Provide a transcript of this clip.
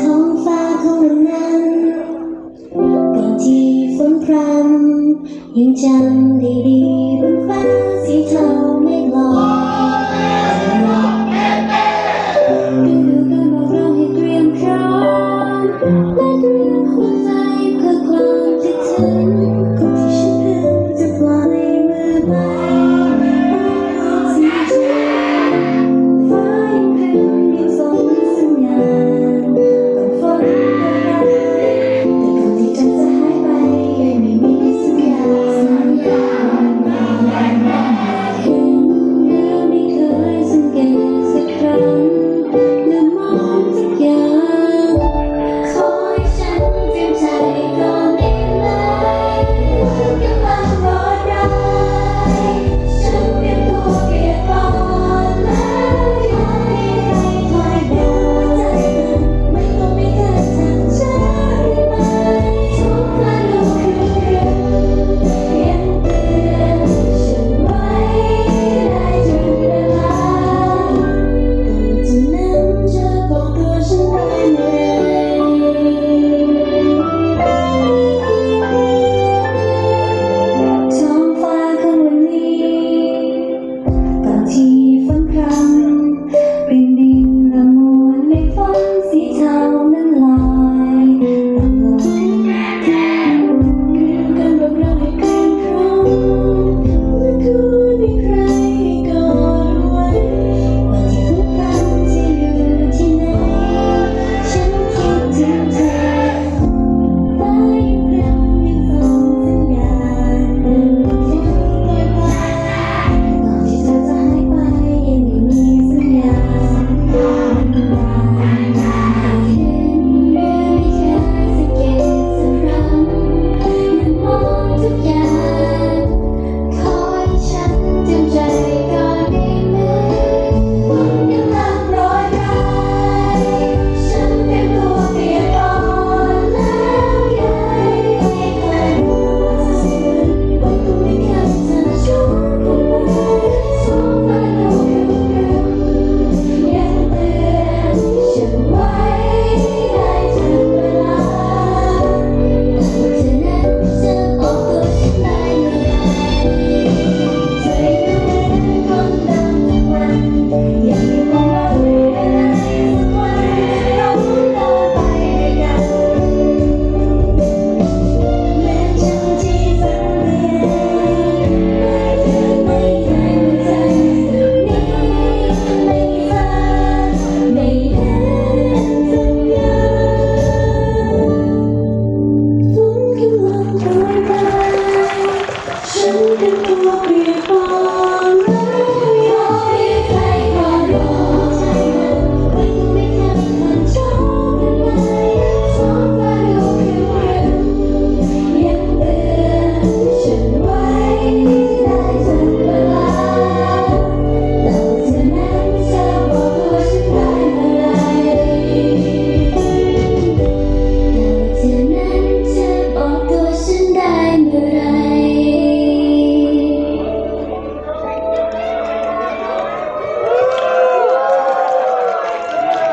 ท้องฟ้าของวันนั้นก่อนที่ฝนพรำยังจำได้ดีบนฟ้าสีเทาไม่ลอยดูดูกันบอกเราให้เตรียมพร้อมและเตรียมหัวใจเพื่อความคิดถึง 天高欲何